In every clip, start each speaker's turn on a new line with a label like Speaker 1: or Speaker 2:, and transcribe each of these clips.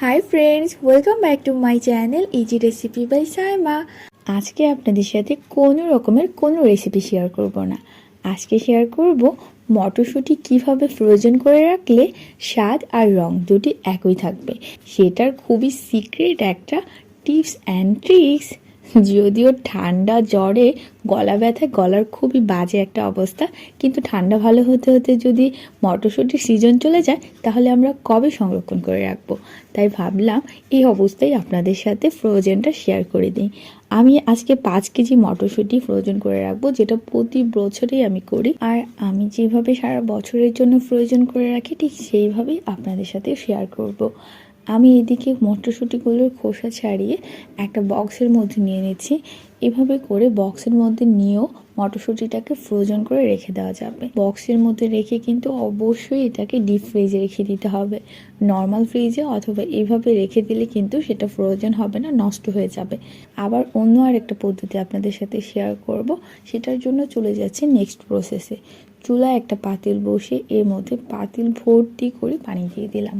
Speaker 1: Hi friends welcome back to my channel easy recipe by Saima আজকে আপনাদের সাথে কোনো রকমের কোনো রেসিপি শেয়ার করব না। আজকে শেয়ার করব মটরশুঁটি কীভাবে ফ্রোজেন করে রাখলে স্বাদ আর রং দুটি একই থাকবে। সেটার খুবই সিক্রেট একটা টিপস অ্যান্ড ট্রিক্স যদিও ঠান্ডা জ্বরে গলা ব্যথায় গলার খুবই বাজে একটা অবস্থা। কিন্তু ঠান্ডা ভালো হতে হতে যদি মটরশুঁটির সিজন চলে যায়, তাহলে আমরা কবে সংরক্ষণ করে রাখব? তাই ভাবলাম এই অবস্থায় আপনাদের সাথে ফ্রোজেনটা শেয়ার করে দিই। আমি আজকে পাঁচ কেজি মটরশুঁটি ফ্রোজেন করে রাখব, যেটা প্রতি বছরেই আমি করি। আর আমি যেভাবে সারা বছরের জন্য ফ্রোজেন করে রাখি, ঠিক সেইভাবেই আপনাদের সাথে শেয়ার করব। আমি এদিকে মটরশুঁটিগুলোর খোসা ছাড়িয়ে একটা বক্সের মধ্যে নিয়ে নিচ্ছি। এভাবে করে বক্সের মধ্যে নিয়েও মটরশুঁটিটাকে ফ্রোজন করে রেখে দেওয়া যাবে। বক্সের মধ্যে রেখে কিন্তু অবশ্যই এটাকে ডিপ ফ্রিজে রেখে দিতে হবে। নর্মাল ফ্রিজে অথবা এভাবে রেখে দিলে কিন্তু সেটা ফ্রোজেন হবে না, নষ্ট হয়ে যাবে। আবার অন্য আর একটা পদ্ধতি আপনাদের সাথে শেয়ার করব, সেটার জন্য চলে যাচ্ছে নেক্সট প্রসেসে চুলায় একটা পাতিল বসে এর মধ্যে পাতিল ভর্তি করে পানি দিয়ে দিলাম।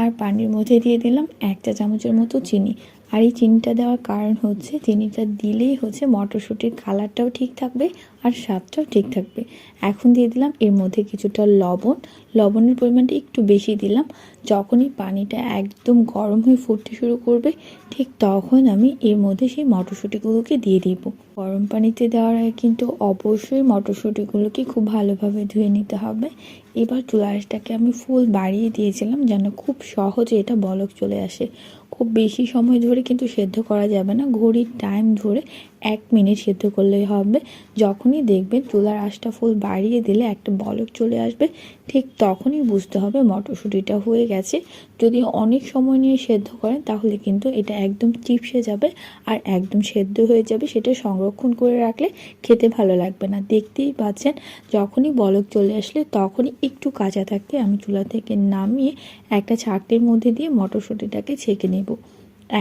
Speaker 1: আর পানির মধ্যে দিয়ে দিলাম এক চা চামচের মতো চিনি। আর এই চিনিটা দেওয়ার কারণ হচ্ছে, চিনিটা দিলেই হচ্ছে মটরশুঁটির কালারটাও ঠিক থাকবে আর স্বাদটাও ঠিক থাকবে। এখন দিয়ে দিলাম এর মধ্যে কিছুটা লবণ। লবণের পরিমাণটা একটু বেশি দিলাম। যখনই পানিটা একদম গরম হয়ে ফুটতে শুরু করবে, ঠিক তখন আমি এর মধ্যে সেই মটরশুঁটিগুলোকে দিয়ে দিব। গরম পানিতে দেওয়ার আগে কিন্তু অবশ্যই মটরশুঁটিগুলোকে খুব ভালোভাবে ধুয়ে নিতে হবে। এবার চুলাশটাকে আমি ফুল বাড়িয়ে দিয়েছিলাম যেন খুব সহজে এটা বলক চলে আসে। খুব বেশি সময় ধরে কিন্তু সেদ্ধ করা যাবে না। ঘড়ির টাইম ধরে এক মিনিট সেদ্ধ করলেই হবে। যখনই দেখবেন চুলার আশটা ফুল বাড়িয়ে দিলে একটা বলক চলে আসবে, ঠিক তখনই বুঝতে হবে মটরশুঁটিটা হয়ে গেছে। যদি অনেক সময় নিয়ে সেদ্ধ করেন, তাহলে কিন্তু এটা একদম চিপসে যাবে আর একদম সেদ্ধ হয়ে যাবে। সেটা সংরক্ষণ করে রাখলে খেতে ভালো লাগবে না। দেখতেই পাচ্ছেন, যখনই বলক চলে আসলে তখনই একটু কাঁচা থাকতে আমি চুলা থেকে নামিয়ে একটা ছাকটির মধ্যে দিয়ে মটরশুঁটিটাকে ছেঁকে নেব।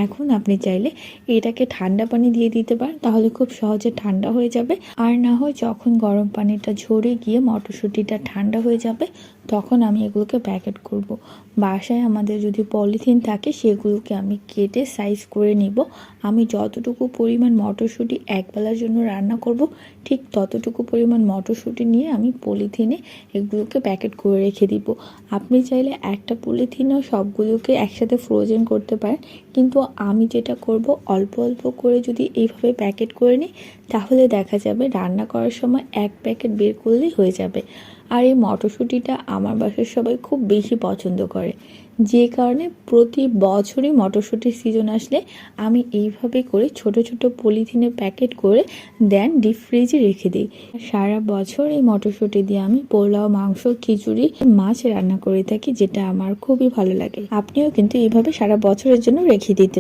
Speaker 1: এখন আপনি চাইলে এটাকে ঠান্ডা পানি দিয়ে দিতে পারেন, তাহলে খুব সহজে ঠান্ডা হয়ে যাবে। আর না হয় যখন গরম পানিটা ঝরে গিয়ে মটরশুঁটিটা ঠান্ডা হয়ে যাবে, তখন আমি এগুলোকে প্যাকেট করব। বাসায় আমাদের যদি পলিথিন থাকে, সেগুলোকে আমি কেটে সাইজ করে নিব। আমি যতটুকু পরিমাণ মটরশুঁটি একবেলার জন্য রান্না করব, ঠিক ততটুকু পরিমাণ মটরশুঁটি নিয়ে আমি পলিথিনে এগুলোকে প্যাকেট করে রেখে দিব। আপনি চাইলে একটা পলিথিনেও সবগুলোকে একসাথে ফ্রোজেন করতে পারেন, কিন্তু আমি যেটা করব অল্প অল্প করে যদি এইভাবে প্যাকেট করে নিই, তাহলে দেখা যাবে রান্না করার সময় এক প্যাকেট বের করলেই হয়ে যাবে। আর এই মটরশুঁটিটা আমার বাসার সবাই খুব বেশি পছন্দ করে। যে কারণে প্রতি বছরই মটরশুঁটির সিজন আসলে আমি এইভাবে করে ছোট ছোট পলিথিনে প্যাকেট করে দেন ডিপ ফ্রিজে রেখে দিই। সারা বছর এই মটরশুঁটি দিয়ে আমি পোলাও, মাংস, খিচুড়ি, মাছ রান্না করে থাকি, যেটা আমার খুবই ভালো লাগে। আপনিও কিন্তু এইভাবে সারা বছরের জন্য রেখে দিতে